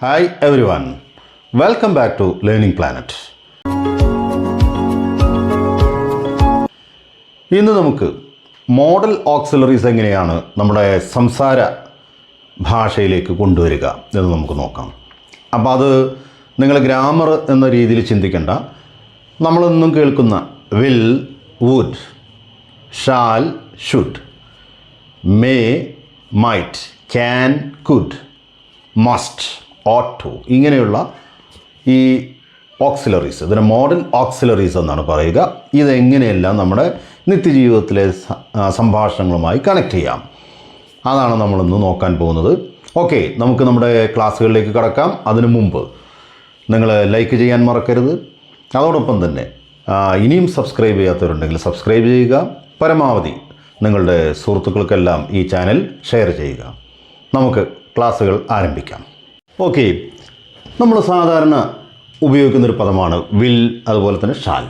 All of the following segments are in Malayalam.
Hi everyone welcome back to learning planet ഇന്ന് നമുക്ക് മോഡൽ ഓക്സിലറീസ് എങ്ങനെയാണ് നമ്മുടെ സംസാര ഭാഷയിലേക്ക് കൊണ്ടുവരിക എന്ന് നമുക്ക് നോക്കാം. അപ്പോൾ അത് നിങ്ങൾ ഗ്രാമർ എന്ന രീതിയിൽ ചിന്തിക്കേണ്ട. നമ്മളൊന്നും കേൾക്കുന്ന will would shall should may might can could must ought ഇങ്ങനെയുള്ള ഈ ഓക്സിലറീസ് ഇതിനെ മോഡേൺ ഓക്സിലറീസ് എന്നാണ് പറയുക. ഇതെങ്ങനെയെല്ലാം നമ്മുടെ നിത്യജീവിതത്തിലെ സംഭാഷണങ്ങളുമായി കണക്ട് ചെയ്യാം. അതാണ് നമ്മളിന്ന് നോക്കാൻ പോകുന്നത്. ഓക്കെ നമുക്ക് നമ്മുടെ ക്ലാസ്സുകളിലേക്ക് കടക്കാം. അതിനു മുമ്പ് നിങ്ങൾ ലൈക്ക് ചെയ്യാൻ മറക്കരുത്. അതോടൊപ്പം തന്നെ ഇനിയും സബ്സ്ക്രൈബ് ചെയ്യാത്തവരുണ്ടെങ്കിൽ സബ്സ്ക്രൈബ് ചെയ്യുക. പരമാവധി നിങ്ങളുടെ സുഹൃത്തുക്കൾക്കെല്ലാം ഈ ചാനൽ ഷെയർ ചെയ്യുക. നമുക്ക് ക്ലാസ്സുകൾ ആരംഭിക്കാം. ഓക്കെ. നമ്മൾ സാധാരണ ഉപയോഗിക്കുന്നൊരു പദമാണ് വിൽ അതുപോലെ തന്നെ ഷാൽ.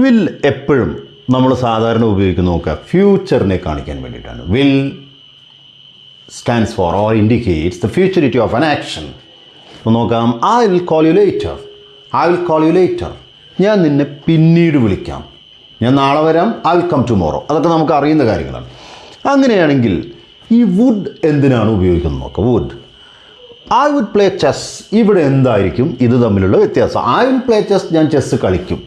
വിൽ എപ്പോഴും നമ്മൾ സാധാരണ ഉപയോഗിക്കുന്ന നോക്കുക. ഫ്യൂച്ചറിനെ കാണിക്കാൻ വേണ്ടിയിട്ടാണ്. Will stands for or indicates the futurity of an action. നോക്കാം. I will call you later. I will call you later. ഞാൻ നിന്നെ പിന്നീട് വിളിക്കാം. ഞാൻ നാളെ വരാം. I will come tomorrow. അതൊക്കെ നമുക്ക് അറിയുന്ന കാര്യങ്ങളാണ്. അങ്ങനെയാണെങ്കിൽ ഈ വുഡ് എന്തിനാണ് ഉപയോഗിക്കുന്നത് നോക്കുക would. I would play chess ഇവിടെ എന്തായിരിക്കും? ഇത് തമ്മിലുള്ള വ്യത്യാസം. ഐ വുഡ് പ്ലേ ചെസ് ഞാൻ ചെസ്സ് കളിക്കും.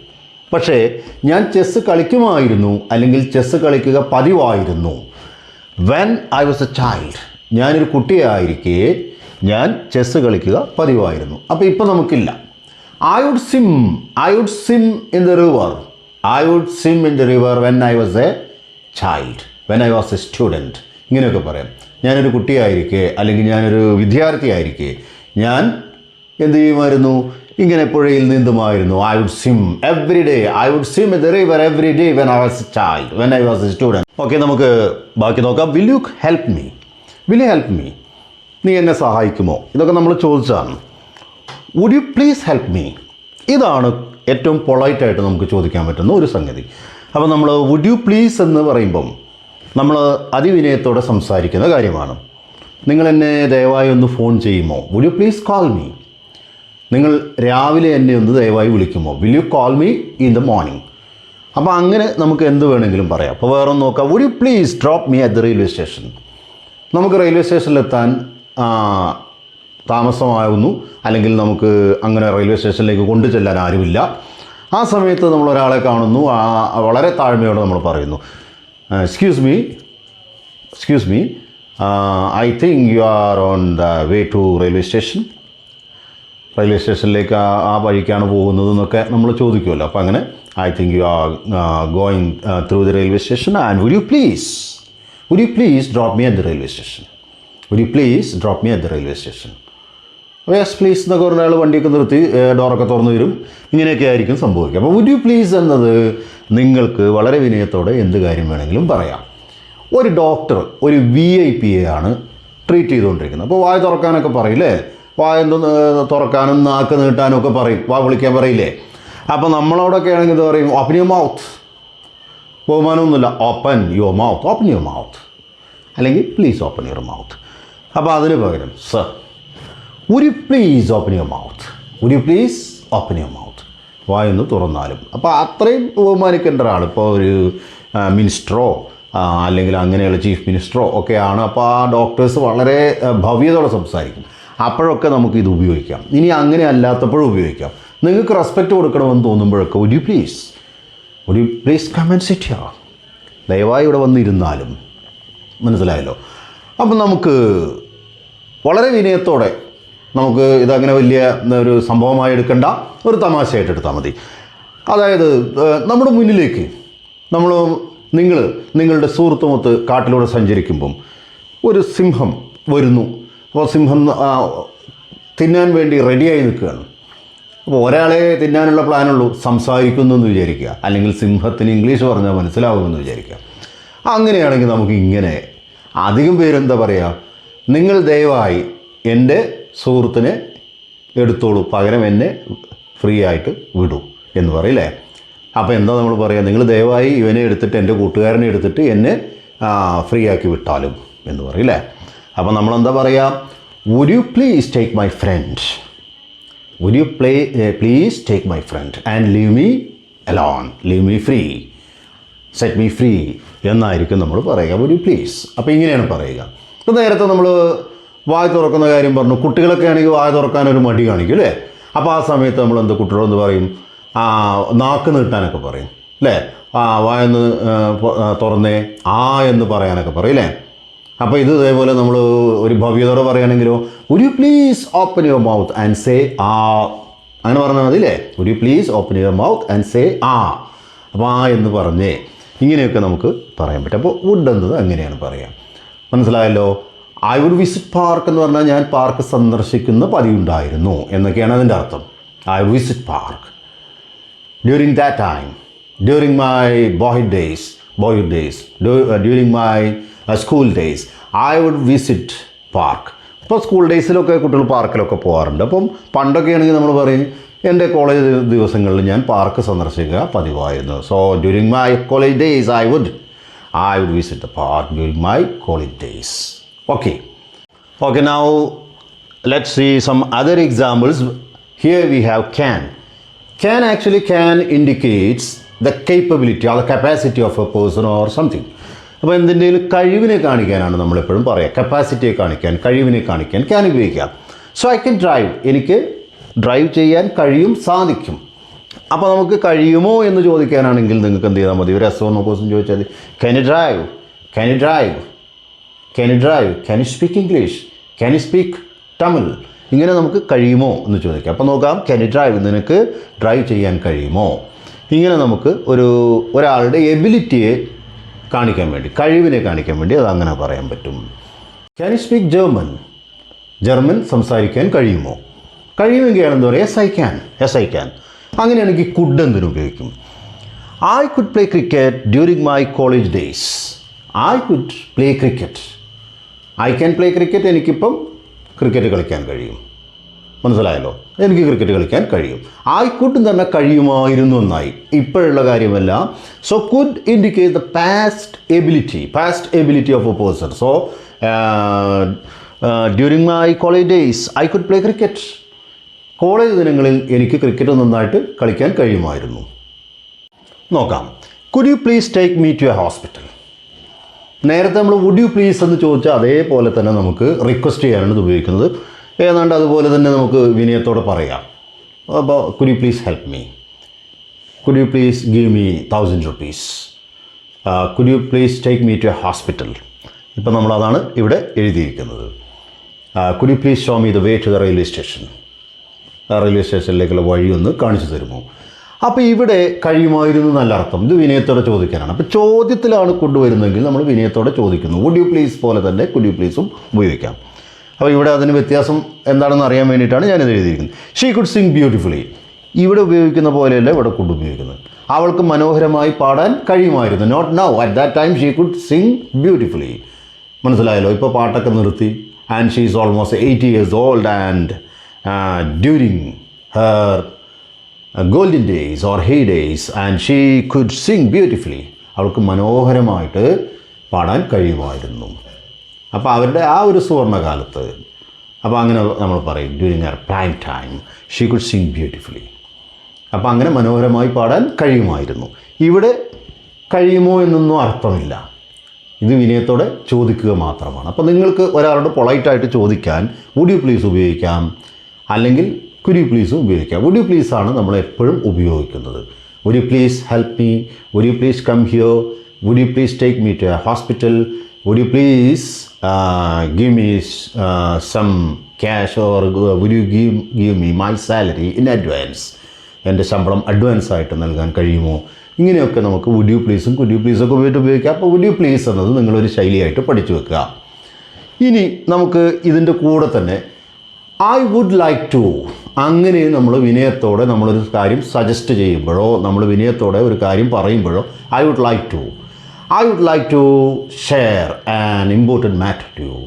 പക്ഷേ ഞാൻ ചെസ്സ് കളിക്കുമായിരുന്നു അല്ലെങ്കിൽ ചെസ്സ് കളിക്കുക പതിവായിരുന്നു. When I was a child ഞാനൊരു കുട്ടിയായിരിക്കെ ഞാൻ ചെസ്സ് കളിക്കുക പതിവായിരുന്നു. അപ്പോൾ ഇപ്പോൾ നമുക്കില്ല. I would swim I would swim in the river I would swim in the river when I was a child when I was a student ഇങ്ങനെയൊക്കെ പറയാം. ഞാനൊരു കുട്ടിയായിരിക്കേ അല്ലെങ്കിൽ ഞാനൊരു വിദ്യാർത്ഥിയായിരിക്കേ ഞാൻ എന്ത് ചെയ്യുമായിരുന്നു? ഇങ്ങനെ പുഴയിൽ നീന്തുമായിരുന്നു. I would swim every day I would swim the river every day when I was a child when I was a student okay നമുക്ക് ബാക്കി നോക്കാം. Will you help me will you help me നീ എന്നെ സഹായിക്കുമോ? ഇതൊക്കെ നമ്മൾ ചോദിച്ചാണ് would you please help me ഇതാണ് ഏറ്റവും പൊളൈറ്റായിട്ട് നമുക്ക് ചോദിക്കാൻ പറ്റുന്ന ഒരു സംഗതി. അപ്പോൾ നമ്മൾ വുഡ് യു പ്ലീസ് എന്ന് പറയുമ്പം നമ്മൾ അതിവിനയത്തോടെ സംസാരിക്കുന്ന കാര്യമാണ്. നിങ്ങൾ എന്നെ ദയവായി ഒന്ന് ഫോൺ ചെയ്യുമോ? Will you please call me നിങ്ങൾ രാവിലെ എന്നെ ഒന്ന് ദയവായി വിളിക്കുമോ? Will you call me in the morning അപ്പോൾ അങ്ങനെ നമുക്ക് എന്ത് വേണമെങ്കിലും പറയാം. അപ്പോൾ വേറെ ഒന്ന് നോക്കാം. Would you please drop me at the railway station നമുക്ക് റെയിൽവേ സ്റ്റേഷനിലെത്താൻ താമസമാകുന്നു അല്ലെങ്കിൽ നമുക്ക് അങ്ങനെ റെയിൽവേ സ്റ്റേഷനിലേക്ക് കൊണ്ടു ചെല്ലാൻ ആരുമില്ല. ആ സമയത്ത് നമ്മൾ ഒരാളെ കാണുന്നു. വളരെ താഴ്മയോടെ നമ്മൾ പറയുന്നു. Excuse me excuse me I think you are on the way to railway station railway സ്റ്റേഷനിലേക്ക് ആ വഴിക്കാണ് പോകുന്നത് എന്നൊക്കെ നമ്മൾ ചോദിക്കുമല്ലോ. അപ്പോൾ അങ്ങനെ I think you are going through the railway station and would you please would you please drop me at the railway station would you please drop me at the railway station yes please എന്നൊക്കെ പറഞ്ഞ ആൾ വണ്ടിയൊക്കെ നിർത്തി ഡോറൊക്കെ തുറന്നു വരും. ഇങ്ങനെയൊക്കെ ആയിരിക്കും സംഭവിക്കുക. അപ്പോൾ വുഡ് യു പ്ലീസ് എന്നത് നിങ്ങൾക്ക് വളരെ വിനയത്തോടെ എന്ത് കാര്യം വേണമെങ്കിലും പറയാം. ഒരു ഡോക്ടർ ഒരു വി ഐ പി ആണ് ട്രീറ്റ് ചെയ്തുകൊണ്ടിരിക്കുന്നത്. അപ്പോൾ വായ തുറക്കാനൊക്കെ പറയില്ലേ? വായ എന്തോ തുറക്കാനും നാക്ക് നീട്ടാനും ഒക്കെ പറയും. വാ വിളിക്കാൻ പറയില്ലേ? അപ്പോൾ നമ്മളോടൊക്കെ ആണെങ്കിൽ ഇത് പറയും? Open your mouth ബഹുമാനമൊന്നുമില്ല. Open your mouth open your mouth അല്ലെങ്കിൽ പ്ലീസ് ഓപ്പൺ യുവർ മൗത്ത് അപ്പോൾ അതിന് പകരം sir you please open your mouth you please open your mouth വായൊന്ന് തുറന്നാലും. അപ്പോൾ അത്രയും ബഹുമാനിക്കേണ്ട ഒരാൾ ഇപ്പോൾ ഒരു മിനിസ്റ്ററോ അല്ലെങ്കിൽ അങ്ങനെയുള്ള ചീഫ് മിനിസ്റ്ററോ ഒക്കെയാണ്. അപ്പോൾ ആ ഡോക്ടേഴ്സ് വളരെ ഭവ്യതയോടെ സംസാരിക്കും. അപ്പോഴൊക്കെ നമുക്ക് ഇത് ഉപയോഗിക്കാം. ഇനി അങ്ങനെ അല്ലാത്തപ്പോഴും ഉപയോഗിക്കാം. നിങ്ങൾക്ക് റെസ്പെക്റ്റ് കൊടുക്കണമെന്ന് തോന്നുമ്പോഴൊക്കെ you please you please come and sit ദയവായി ഇവിടെ വന്നിരുന്നാലും മനസ്സിലായല്ലോ. അപ്പം നമുക്ക് വളരെ വിനയത്തോടെ നമുക്ക് ഇതങ്ങനെ വലിയ ഒരു സംഭവമായി എടുക്കേണ്ട. ഒരു തമാശയായിട്ട് എടുത്താൽ മതി. അതായത് നമ്മുടെ മുന്നിലേക്ക് നമ്മൾ നിങ്ങൾ നിങ്ങളുടെ സുഹൃത്തുമൊത്ത് കാട്ടിലൂടെ സഞ്ചരിക്കുമ്പം ഒരു സിംഹം വരുന്നു. അപ്പോൾ സിംഹം തിന്നാൻ വേണ്ടി റെഡിയായി നിൽക്കുകയാണ്. അപ്പോൾ ഒരാളെ തിന്നാനുള്ള പ്ലാനുള്ളൂ സംസാരിക്കുന്നു എന്ന് വിചാരിക്കുക. അല്ലെങ്കിൽ സിംഹത്തിന് ഇംഗ്ലീഷ് പറഞ്ഞാൽ മനസ്സിലാവുമെന്ന് വിചാരിക്കുക. അങ്ങനെയാണെങ്കിൽ നമുക്ക് ഇങ്ങനെ അധികം പേരെന്താ പറയുക നിങ്ങൾ ദയവായി എന്റെ സുഹൃത്തിനെ എടുത്തോളൂ. പകരം എന്നെ ഫ്രീ ആയിട്ട് വിടൂ എന്ന് പറയില്ലേ അപ്പോൾ എന്താ നമ്മൾ പറയുക നിങ്ങൾ ദയവായി ഇവനെ എടുത്തിട്ട് എന്റെ കൂട്ടുകാരനെ എടുത്തിട്ട് എന്നെ ഫ്രീ ആക്കി വിട്ടാലും എന്ന് പറയില്ലേ അപ്പോൾ നമ്മളെന്താ പറയുക would you please take my friend would you play please take my friend and leave me alone leave me free set me free എന്നായിരിക്കും നമ്മൾ പറയുക. വുഡ് യു പ്ലീസ് അപ്പോൾ ഇങ്ങനെയാണ് പറയുക. ഇപ്പോൾ നേരത്തെ നമ്മൾ വായ തുറക്കുന്ന കാര്യം പറഞ്ഞു. കുട്ടികളൊക്കെ ആണെങ്കിൽ വായ തുറക്കാൻ ഒരു മടി കാണിക്കും അല്ലേ? അപ്പോൾ ആ സമയത്ത് നമ്മൾ എന്ത് കുട്ടികളെന്ത് പറയും? നാക്ക് നീട്ടാനൊക്കെ പറയും അല്ലേ? ആ വായൊന്ന് തുറന്നേ ആ എന്ന് പറയാനൊക്കെ പറയും അല്ലേ? അപ്പോൾ ഇത് ഇതേപോലെ നമ്മൾ ഒരു ഭവ്യതയോടെ പറയുകയാണെങ്കിലോ ഒരു please open your mouth and say ആ? അങ്ങനെ പറഞ്ഞാൽ മതി അല്ലേ? ഒരു please open your mouth and say ആ? അപ്പോൾ ആ എന്ന് പറഞ്ഞേ ഇങ്ങനെയൊക്കെ നമുക്ക് പറയാൻ പറ്റും. അപ്പോൾ വുഡ് എന്നത് അങ്ങനെയാണ് പറയുക മനസ്സിലായല്ലോ? ഐ വിസിറ്റ് പാർക്ക് എന്ന് പറഞ്ഞാൽ ഞാൻ പാർക്ക് സന്ദർശിക്കുന്ന പതിവുണ്ടായിരുന്നു എന്നൊക്കെയാണ് അതിന്റെ അർത്ഥം. I visit park. During that time during my boy days boy days during my school days I would visit park. ഇപ്പോൾ സ്കൂൾ ഡേയ്സിലൊക്കെ കുട്ടികൾ പാർക്കിലൊക്കെ പോകാറുണ്ട് അപ്പം പണ്ടൊക്കെ ആണെങ്കിൽ നമ്മൾ പറയും എന്റെ കോളേജ് ദിവസങ്ങളിൽ ഞാൻ പാർക്ക് സന്ദർശിക്കുക പതിവായിരുന്നു. So during my college days I would I would visit the park during my college days okay Okay, now let's see some other examples. Here we have can. Can actually can indicates the capability or the capacity of a person or something. അപ്പോൾ എന്തിന്റെയും കഴിവിനെ കാണിക്കാനാണ് നമ്മളെപ്പോഴും പറയുക കപ്പാസിറ്റിയെ കാണിക്കാൻ കഴിവിനെ കാണിക്കാൻ ക്യാൻ ഉപയോഗിക്കാം. സോ ഐ കൻ ഡ്രൈവ് എനിക്ക് ഡ്രൈവ് ചെയ്യാൻ കഴിയും സാധിക്കും. അപ്പോൾ നമുക്ക് കഴിയുമോ എന്ന് ചോദിക്കാനാണെങ്കിൽ നിങ്ങൾക്ക് എന്ത് ചെയ്താൽ മതി? ഒരു എസ് ഓ ക്വസ്റ്റ്യൻ ചോദിച്ചാൽ can drive can drive can you drive can you speak English can you speak Tamil ഇങ്ങനെ നമുക്ക് കഴിയുമോ എന്ന് ചോദിക്കാം. അപ്പോൾ നോക്കാം ക്യാൻ യു ഡ്രൈവ് നിനക്ക് ഡ്രൈവ് ചെയ്യാൻ കഴിയുമോ? ഇങ്ങനെ നമുക്ക് ഒരു ഒരാളുടെ എബിലിറ്റിയെ കാണിക്കാൻ വേണ്ടി കഴിവിനെ കാണിക്കാൻ വേണ്ടി അത് അങ്ങനെ പറയാൻ പറ്റും. Can you speak German German സംസാരിക്കാൻ കഴിയുമോ? കഴിയുമെങ്കിൽ എന്താ പറയുക yes I can yes I can അങ്ങനെയാണെങ്കിൽ കുഡ് എന്തിനു ഉപയോഗിക്കും? I could play cricket during my college days I could play cricket I can play cricket എനിക്കിപ്പം ക്രിക്കറ്റ് കളിക്കാൻ കഴിയും. മനസ്സിലായല്ലോ? എനിക്ക് ക്രിക്കറ്റ് കളിക്കാൻ കഴിയും. ആയിക്കൂട്ടും തന്നെ കഴിയുമായിരുന്നു എന്നായി ഇപ്പോഴുള്ള കാര്യമല്ല. So could indicate the past ability past ability of a person so during my college days I could play cricket college ദിനങ്ങളിൽ എനിക്ക് ക്രിക്കറ്റ് നന്നായിട്ട് കളിക്കാൻ കഴിയുമായിരുന്നു. നോക്കാം. Could you please take me to a hospital നേരത്തെ നമ്മൾ വുഡ് യു പ്ലീസ് എന്ന് ചോദിച്ചാൽ അതേപോലെ തന്നെ നമുക്ക് റിക്വസ്റ്റ് ചെയ്യാനാണ് ഇത് ഉപയോഗിക്കുന്നത്. ഏതാണ്ട് അതുപോലെ തന്നെ നമുക്ക് വിനയത്തോടെ പറയാം. അപ്പോൾ could you please help me could you please give me thousand rupees could you please take me to a hospital ഇപ്പം നമ്മളതാണ് ഇവിടെ എഴുതിയിരിക്കുന്നത്. Could you please show me the way to the railway station railway സ്റ്റേഷനിലേക്കുള്ള വഴി ഒന്ന് കാണിച്ചു തരുമോ? അപ്പോൾ ഇവിടെ കഴിയുമായിരുന്നു നല്ല അർത്ഥം ഇത് വിനയത്തോടെ ചോദിക്കാനാണ്. അപ്പോൾ ചോദ്യത്തിലാണ് കൊണ്ടുവരുന്നതെങ്കിൽ നമ്മൾ വിനയത്തോടെ ചോദിക്കുന്നു. വുഡ് യു പ്ലീസ് പോലെ തന്നെ കുഡ് യു പ്ലീസും ഉപയോഗിക്കാം. അപ്പോൾ ഇവിടെ അതിന് വ്യത്യാസം എന്താണെന്ന് അറിയാൻ വേണ്ടിയിട്ടാണ് ഞാനിത് എഴുതിയിരിക്കുന്നത്. ഷീ കുഡ് സിങ് ബ്യൂട്ടിഫുള്ളി ഇവിടെ ഉപയോഗിക്കുന്ന പോലെയല്ല ഇവിടെ കൊണ്ട് ഉപയോഗിക്കുന്നത്. അവൾക്ക് മനോഹരമായി പാടാൻ കഴിയുമായിരുന്നു. Not now at that time she could sing beautifully മനസ്സിലായല്ലോ? ഇപ്പോൾ പാട്ടൊക്കെ നിർത്തി. And she is almost eighty years old and during her golden days or heydays and she could sing beautifully അവൾക്ക് മനോഹരമായിട്ട് പാടാൻ കഴിയുമായിരുന്നു. അപ്പോൾ അവരുടെ ആ ഒരു സുവർണകാലത്ത് അപ്പോൾ അങ്ങനെ നമ്മൾ പറയും during our prime time she could sing beautifully അപ്പോൾ അങ്ങനെ മനോഹരമായി പാടാൻ കഴിയുമായിരുന്നു. ഇവിടെ കഴിയുമോ എന്നൊന്നും അർത്ഥമില്ല. ഇത് വിനയത്തോടെ ചോദിക്കുക മാത്രമാണ്. അപ്പോൾ നിങ്ങൾക്ക് ഒരാളോട് പൊളൈറ്റായിട്ട് ചോദിക്കാൻ വുഡ് യു പ്ലീസ് ഉപയോഗിക്കാം? അല്ലെങ്കിൽ യു പ്ലീസും ഉപയോഗിക്കാം? വുഡ് യു പ്ലീസ് ആണ് നമ്മൾ എപ്പോഴും ഉപയോഗിക്കുന്നത്. ഒരു പ്ലീസ് ഹെൽപ്പ് മീ ഒരു you please come here would you please take me to a hospital would you please give me some cash or would you give give me my salary in advance എന്റെ ശമ്പളം അഡ്വാൻസ് ആയിട്ട് നൽകാൻ കഴിയുമോ? ഇങ്ങനെയൊക്കെ നമുക്ക് വുഡ് യു പ്ലീസും കുഡ് യു പ്ലീസൊക്കെ ഉപയോഗിച്ച് ഉപയോഗിക്കാം. അപ്പോൾ വുഡ് യു പ്ലീസ് എന്നത് നിങ്ങളൊരു ശൈലിയായിട്ട് പഠിച്ചു വെക്കുക. ഇനി നമുക്ക് ഇതിന്റെ കൂടെ തന്നെ ഐ വുഡ് ലൈക്ക് ടു അങ്ങനെ നമ്മൾ വിനയത്തോടെ നമ്മളൊരു കാര്യം സജസ്റ്റ് ചെയ്യുമ്പോഴോ നമ്മൾ വിനയത്തോടെ ഒരു കാര്യം പറയുമ്പോഴോ I would like to I would like to share an important matter to you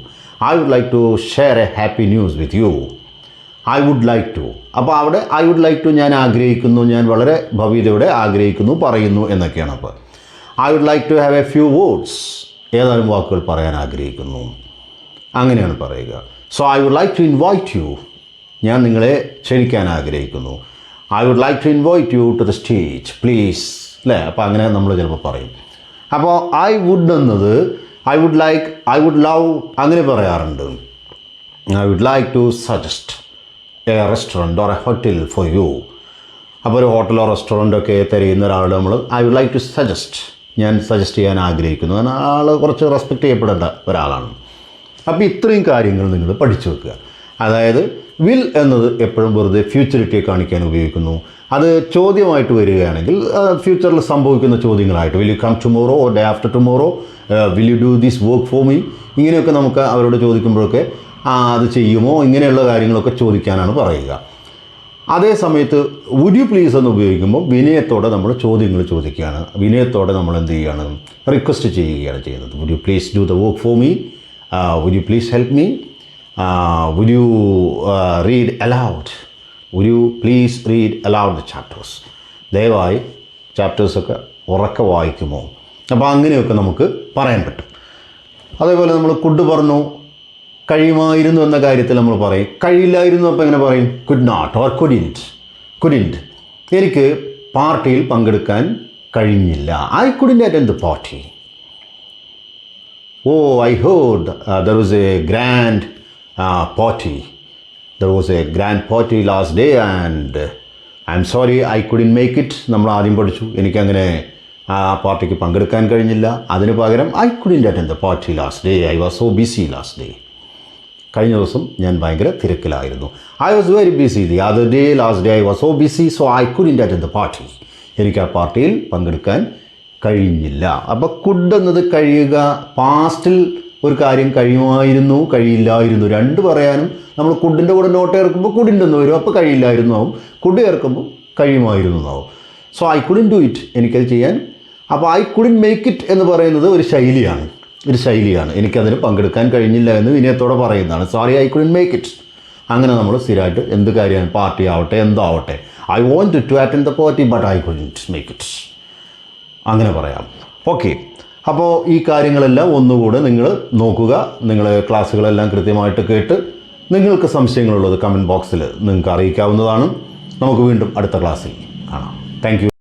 I would like to share a happy news with you I would like to അപ്പോൾ അവിടെ ഐ വുഡ് ലൈക്ക് ടു ഞാൻ ആഗ്രഹിക്കുന്നു ഞാൻ വളരെ ഭവ്യതയോടെ ആഗ്രഹിക്കുന്നു പറയുന്നു എന്നൊക്കെയാണ് അപ്പോൾ I would like to have a few words ഏതാനും വാക്കുകൾ പറയാൻ ആഗ്രഹിക്കുന്നു. അങ്ങനെയാണ് പറയുക. So I would like to invite you ഞാൻ നിങ്ങളെ ക്ഷണിക്കാൻ ആഗ്രഹിക്കുന്നു. I would like to invite you to the stage please അല്ലേ അപ്പോൾ അങ്ങനെ നമ്മൾ ചിലപ്പോൾ പറയും. അപ്പോൾ ഐ വുഡ് എന്നത് I would like I would love അങ്ങനെ പറയാറുണ്ട്. I would like to suggest a restaurant or a hotel for you അപ്പോൾ ഒരു ഹോട്ടലോ റെസ്റ്റോറന്റോ ഒക്കെ തിരയുന്ന ഒരാൾ നമ്മൾ I would like to suggest ഞാൻ സജസ്റ്റ് ചെയ്യാൻ ആഗ്രഹിക്കുന്നു. കാരണം ആൾ കുറച്ച് റെസ്പെക്റ്റ് ചെയ്യപ്പെടേണ്ട ഒരാളാണ്. അപ്പോൾ ഇത്രയും കാര്യങ്ങൾ നിങ്ങൾ പഠിച്ചു വെക്കുക. അതായത് വിൽ എന്നത് എപ്പോഴും വെറുതെ ഫ്യൂച്ചറിറ്റിയെ കാണിക്കാൻ ഉപയോഗിക്കുന്നു. അത് ചോദ്യമായിട്ട് വരികയാണെങ്കിൽ ഫ്യൂച്ചറിൽ സംഭവിക്കുന്ന ചോദ്യങ്ങളായിട്ട് will you come tomorrow or day after tomorrow will you do this work for me ഇങ്ങനെയൊക്കെ നമുക്ക് അവരോട് ചോദിക്കുമ്പോഴൊക്കെ അത് ചെയ്യുമോ? ഇങ്ങനെയുള്ള കാര്യങ്ങളൊക്കെ ചോദിക്കാനാണ് പറയുക. അതേ സമയത്ത് വുഡ് യു പ്ലീസ് എന്ന് ഉപയോഗിക്കുമ്പോൾ വിനയത്തോടെ നമ്മൾ ചോദ്യങ്ങൾ ചോദിക്കുകയാണ്. വിനയത്തോടെ നമ്മൾ എന്ത് ചെയ്യുകയാണ്? റിക്വസ്റ്റ് ചെയ്യുകയാണ് ചെയ്യുന്നത്. Would you please do the work for me would help me? Uh, would you uh, read aloud? Would you please read aloud the chapters? ദയവായി ചാപ്റ്റേഴ്സൊക്കെ ഉറക്കെ വായിക്കുമോ? അപ്പോൾ അങ്ങനെയൊക്കെ നമുക്ക് പറയാൻ പറ്റും. അതേപോലെ നമ്മൾ കുഡ് പറഞ്ഞു. കഴിയുമായിരുന്നു എന്ന കാര്യത്തിൽ നമ്മൾ പറയും. കഴിയില്ലായിരുന്നു അപ്പോൾ എങ്ങനെ പറയും? Could not or couldn't couldn't എനിക്ക് പാർട്ടിയിൽ പങ്കെടുക്കാൻ കഴിഞ്ഞില്ല. I couldn't attend the party oh uh, there was a grand uh, party. There was a grand party last day and I'm sorry I couldn't make it നമ്മൾ ആദ്യം പഠിച്ചു. എനിക്കങ്ങനെ ആ പാർട്ടിക്ക് പങ്കെടുക്കാൻ കഴിഞ്ഞില്ല. അതിന് പകരം I couldn't attend the party last day I was so busy last day കഴിഞ്ഞ ദിവസം ഞാൻ ഭയങ്കര തിരക്കിലായിരുന്നു. I was very busy the other day last day I was so busy so I couldn't attend the party എനിക്ക് ആ പാർട്ടിയിൽ പങ്കെടുക്കാൻ കഴിഞ്ഞില്ല. അപ്പോൾ കുഡ് എന്നത് കഴിയുക പാസ്റ്റിൽ ഒരു കാര്യം കഴിയുമായിരുന്നു കഴിയില്ലായിരുന്നു. രണ്ട് പറയാനും നമ്മൾ കുഡിന്റെ കൂടെ നോട്ട് ചേർക്കുമ്പോൾ കുഡിന്റെ ഒന്ന് വരും. അപ്പോൾ കഴിയില്ലായിരുന്നു ആവും. കുഡ് ചേർക്കുമ്പോൾ കഴിയുമായിരുന്നു എന്നാവും so I couldn't do it എനിക്കത് ചെയ്യാൻ. അപ്പോൾ ഐ കുഡിൻ മേക്ക് ഇറ്റ് എന്ന് പറയുന്നത് ഒരു ശൈലിയാണ്. ഒരു ശൈലിയാണ്. എനിക്കതിന് പങ്കെടുക്കാൻ കഴിഞ്ഞില്ല എന്ന് വിനയത്തോടെ പറയുന്നതാണ്. Sorry I couldn't make it അങ്ങനെ നമ്മൾ സ്ഥിരമായിട്ട് എന്ത് കാര്യമാണ് പാർട്ടി ആവട്ടെ എന്താവട്ടെ. I want to attend the party but I couldn't make it അങ്ങനെ പറയാം. ഓക്കെ. അപ്പോൾ ഈ കാര്യങ്ങളെല്ലാം ഒന്നുകൂടെ നിങ്ങൾ നോക്കുക. നിങ്ങൾ ക്ലാസ്സുകളെല്ലാം കൃത്യമായിട്ട് കേട്ട് നിങ്ങൾക്ക് സംശയങ്ങളുള്ളത് കമന്റ് ബോക്സിൽ നിങ്ങൾക്ക് അറിയിക്കാവുന്നതാണ്. നമുക്ക് വീണ്ടും അടുത്ത ക്ലാസ്സിൽ കാണാം. താങ്ക്